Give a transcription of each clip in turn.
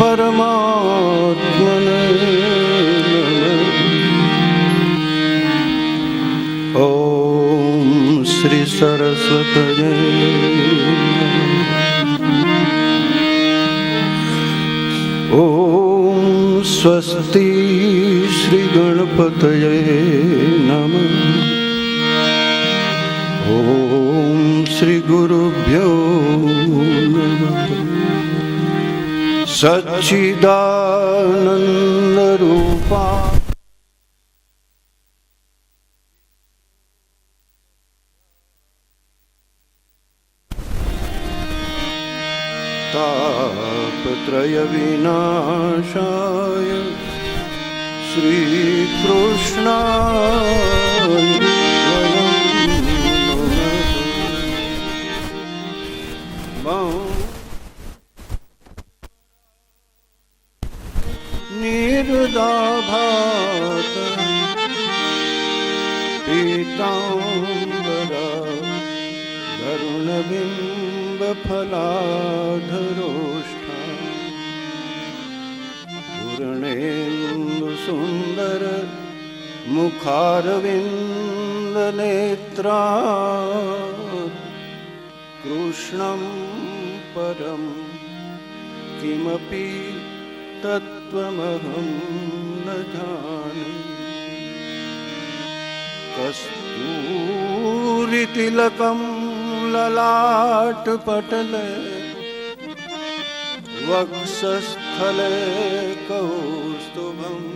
परमात्मने। ॐ श्री सरस्वतये। ॐ स्वस्ति श्रीगणपतये नमः। ॐ श्रीगुरुभ्यो सच्चिदानन्दरूपा तापत्रयविनाशाय श्रीकृष्णाय सदा भात। पीताम्बरा गरुणबिम्ब फलाधरोष्ठा पूर्णेन्दुसुन्दर मुखारविन्दनेत्रा कृष्णं परं किमपि तत् तत्त्वमहं न जाने। कस्तूरितिलकं ललाटपटले वक्षस्थले कौस्तुभम्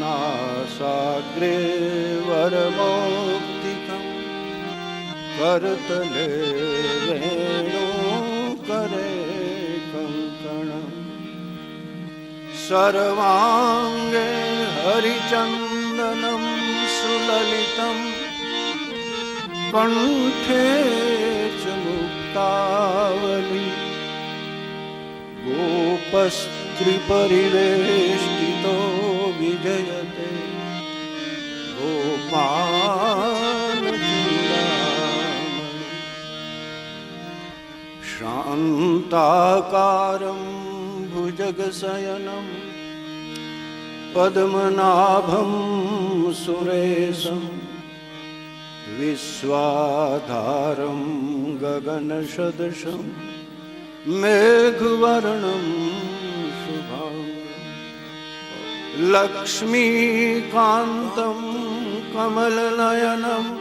नासाग्रे वरमौक्तिकं करतले वेणुकरे। कङ्कणम् सर्वाङ्गे हरिचन्दनं सुललितं। कण्ठे च मुक्तावली। गोपस्त्रिपरिवेष्टितो विजयते। गोपालचूडामणि। शान्ताकारं भुजगशयनं पद्मनाभं सुरेशं विश्वाधारं गगनसदृशं मेघवर्णं शुभां लक्ष्मीकान्तं कमलनयनम्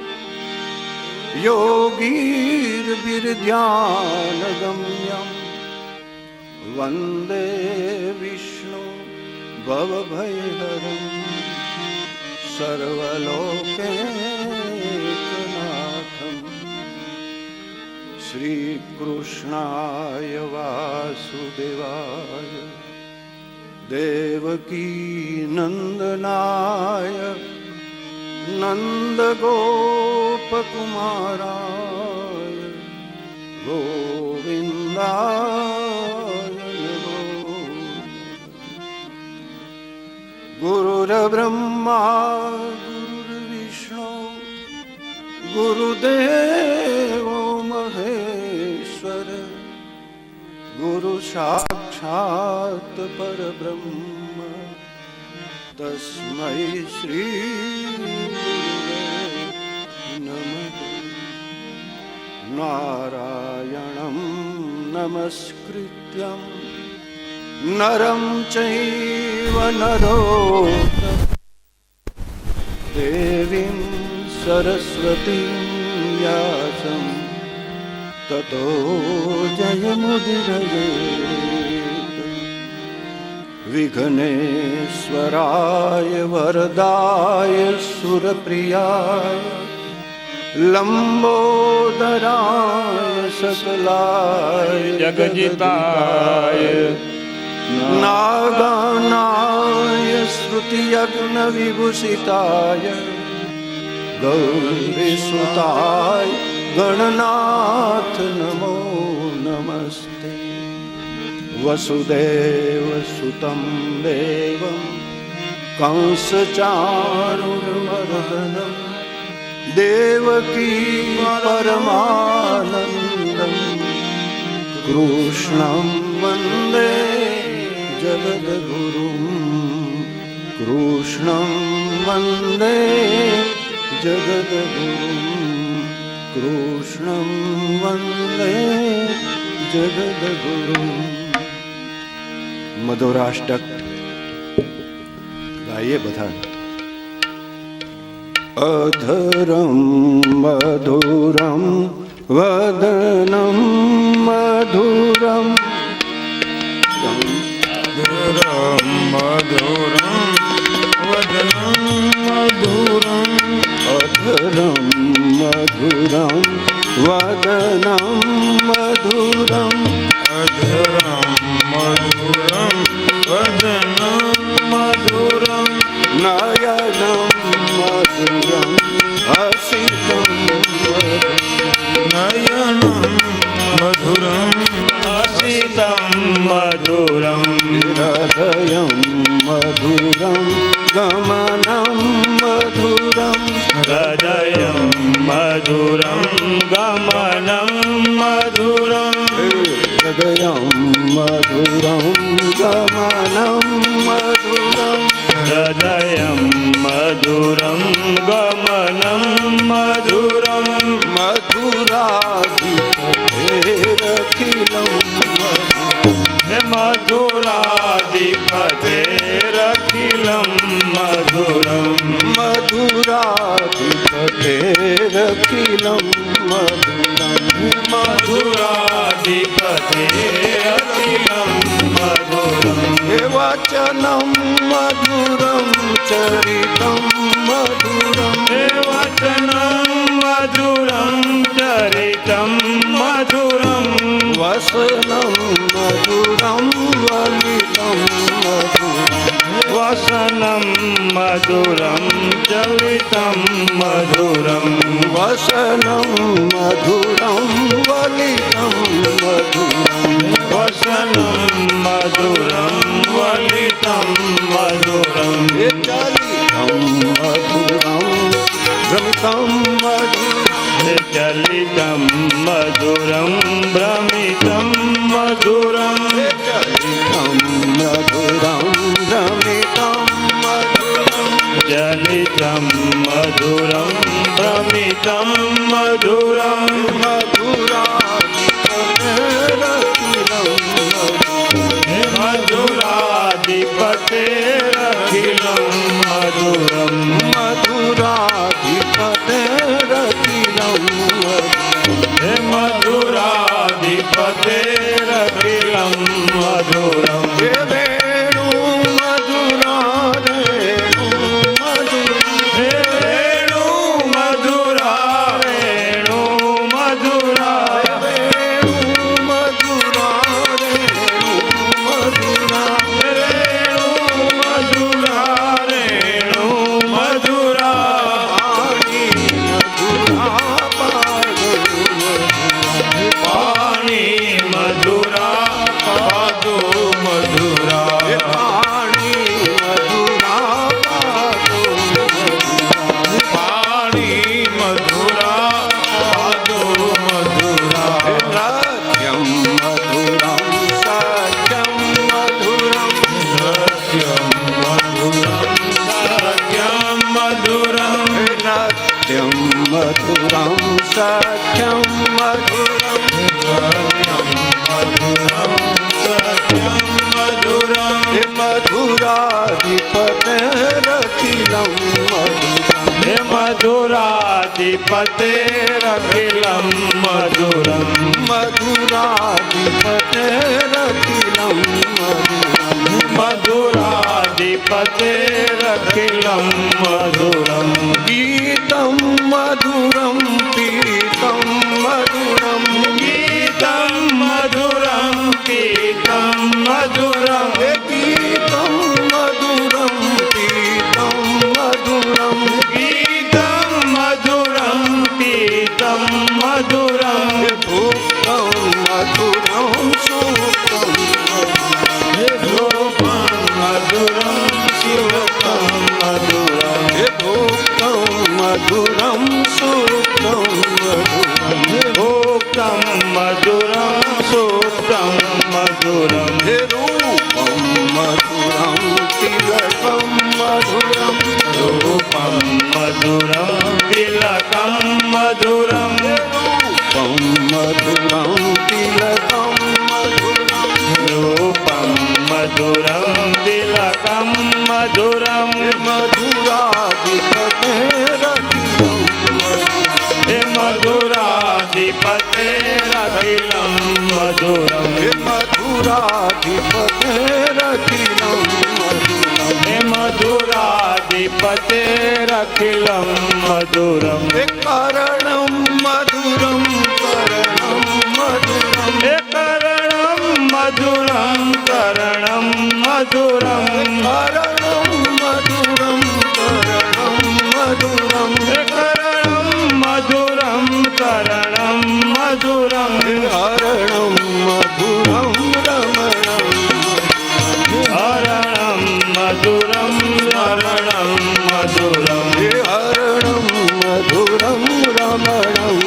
योगीर्विर्ध्यानगम्यं वंदे विष्णु भवभयहरम् सर्वलोकेकनाथम् श्रीकृष्णाय वासुदेवाय देवकी नन्दनाय नन्दगोपकुमाराय गोविन्दा गुरुर्ब्रह्मा गुरुर्विष्णु गुरुदेवो महेश्वर गुरुसाक्षात् परब्रह्म तस्मै श्री नमः। नारायणं नमस्कृत्यं नरं चैव नरोत्तमं सरस्वतीं व्यासं ततो जयमुदिरये। विघ्नेश्वराय वरदाय सुरप्रियाय लम्बोदराय सकलाय जगजिताय नागानाय श्रुतियज्ञविभूषिताय गौरीसुताय गणनाथ नमो नमस्ते। वसुदेवसुतं देवं कंसचारुर्मर्दनं देवकी परमानन्दं कृष्णं वंदे जगद्गुरुं। कृष्णं वंदे જગદગુરું કૃષ્ણં વંદે જગદગુરું મધુરાષ્ટક ગાઈએ બધા અધરમ મધુરમ વદનમ મધુરમ મધુરમ મધુર હૃદયમ મધુરમ ગમનમ મધુરમ મધુરાધિપતિરખિલમ હે મધુરાધિપતેરખિલમ મધુરમ મધુરાધિપતિરખિલમ મધુરમ મધુરાધિપતેરખિલમ મધુરમ હે વચનમ મધુરમ ચરિતમ મધુરમ હે વચનમ મધુરમ ચરિતમ મધુરમ વસનમ મધુરમ વલિતમ મધુરમ વસનમ મધુરમ ચરિતમ મધુરમ વસનમ મધુરમ વલિતમ મધુરમ વસનમ મધુરમ વલિતમ મધુરમ ચલિતમ મધુરમ ભ્રમિતમ મધુરમ ચલિતમ મધુરમ ભ્રમિતમ મધુરમ ચલિતમ મધુરમ ભ્રમિતમ મધુરમ ચલિતમ મધુરમ ભ્રમિતમ મધુરમ હે હે મધુરાધિપતેરખિલમ મધુરમ મધુરાધિપતિરખિલમ મધુરમ મધુરાધિપતેરખિલમ મધુરમ ગીતમ મધુરમ પીતમ મધુરમ ગીતમ મધુરમ પીતમ મધુરમ હે ગીતમ मधुराधिपतेरखिलं मधुरम् हे करणं मधुरं करणं मधुरं हे करणं मधुरं करणं मधुरम् करणं मधुरं करणं मधुरं हे करणं मधुरं करणं मधुरम् हरणं मधुरं रमणं મધુરમ રમણમ મધુરમ હરણમ મધુરમ રમણમ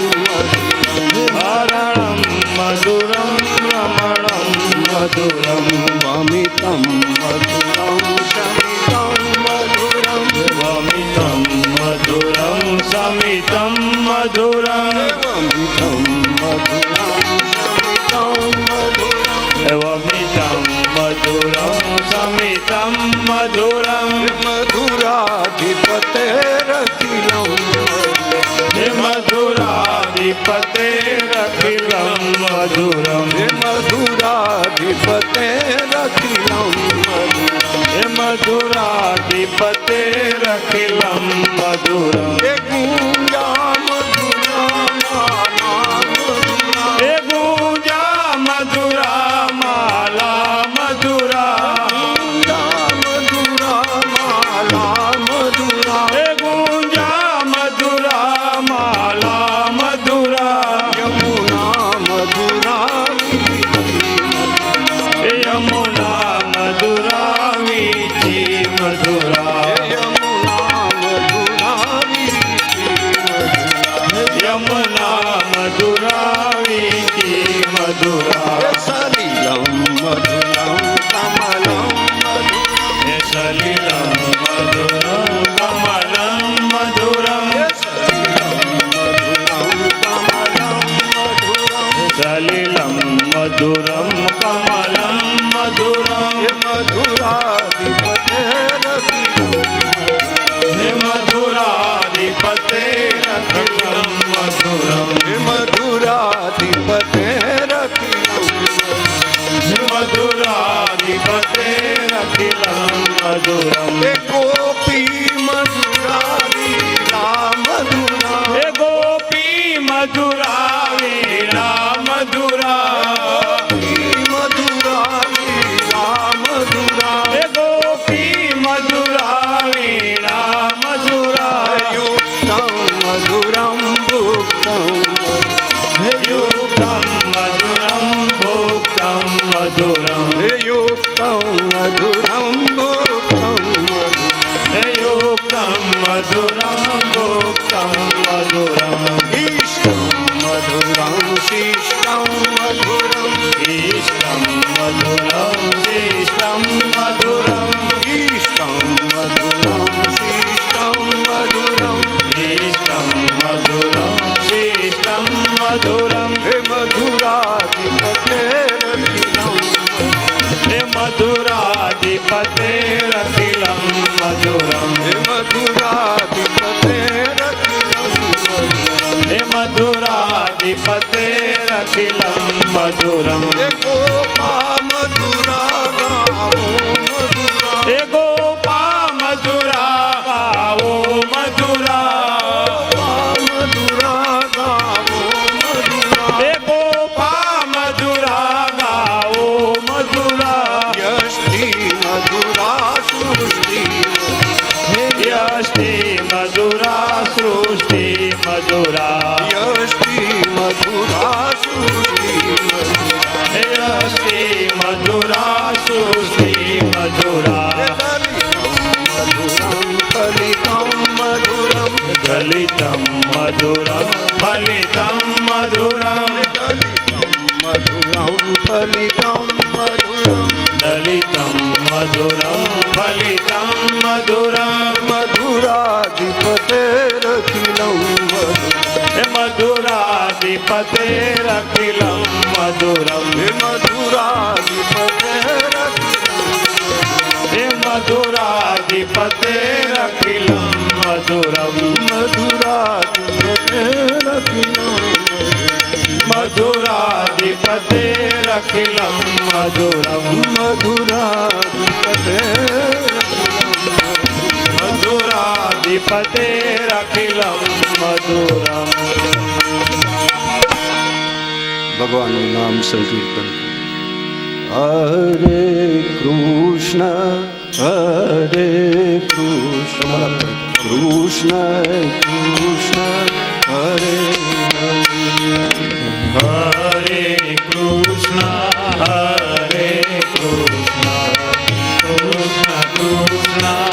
હરણમ મધુરમ રમણમ મધુરમ અમિતમ મધુરમ શમિતમ મધુરમ અમિતમ મધુરમ શમિતમ મધુરમ અમિતમ મધુરમ મધુરમ મધુરમ મધુરાધિપતે રખિલમ મધુરાધિપતે રખિલમ મધુરમ મધુરાધિપતે રખિલમ મધુરાધિપતે રખિલમ મધુરમ ગુંજા सलिलं मधुरं कमलं मधुरम् हे मधुराधिपतेरखिलं मधुरम् हे मधुराधिपतेरखिलं मधुरम् गोपी मधुरा मधुरा हे गोपी मधुरा वीणा मधुरा મધુરા રજો રામ હે મધુરાધિપતે હે મધુરાધિપતે રખિલમ મધુરમ. હે ગોપા મધુરા ગાવો મધુરા. મધુરા યશ્રી મધુરા સુશ્રી યશ્રી મધુરા સુશ્રી મધુરા ફલિતમ મધુરમ ગલિતમ મધુરમ ફલિતમ મધુરમ ફલિતમ મધુરમ દલિતમ મધુરમ ફલિતમ મધુરમ મધુરાધિપતેરખિલં મધુરમ હે મધુરાધિપતેરખિલમ મધુરમ હે મધુરાધિપતેરખિલં હે મધુરાધિપતેરખિલમ મધુરમ મધુરાધિપતેરખિલં पते भगवान नाम संकीर्तन हरे कृष्ण हरे कृष्ण कृष्ण कृष्ण हरे हरे कृष्ण हरे कृष्ण कृष्ण कृष्ण।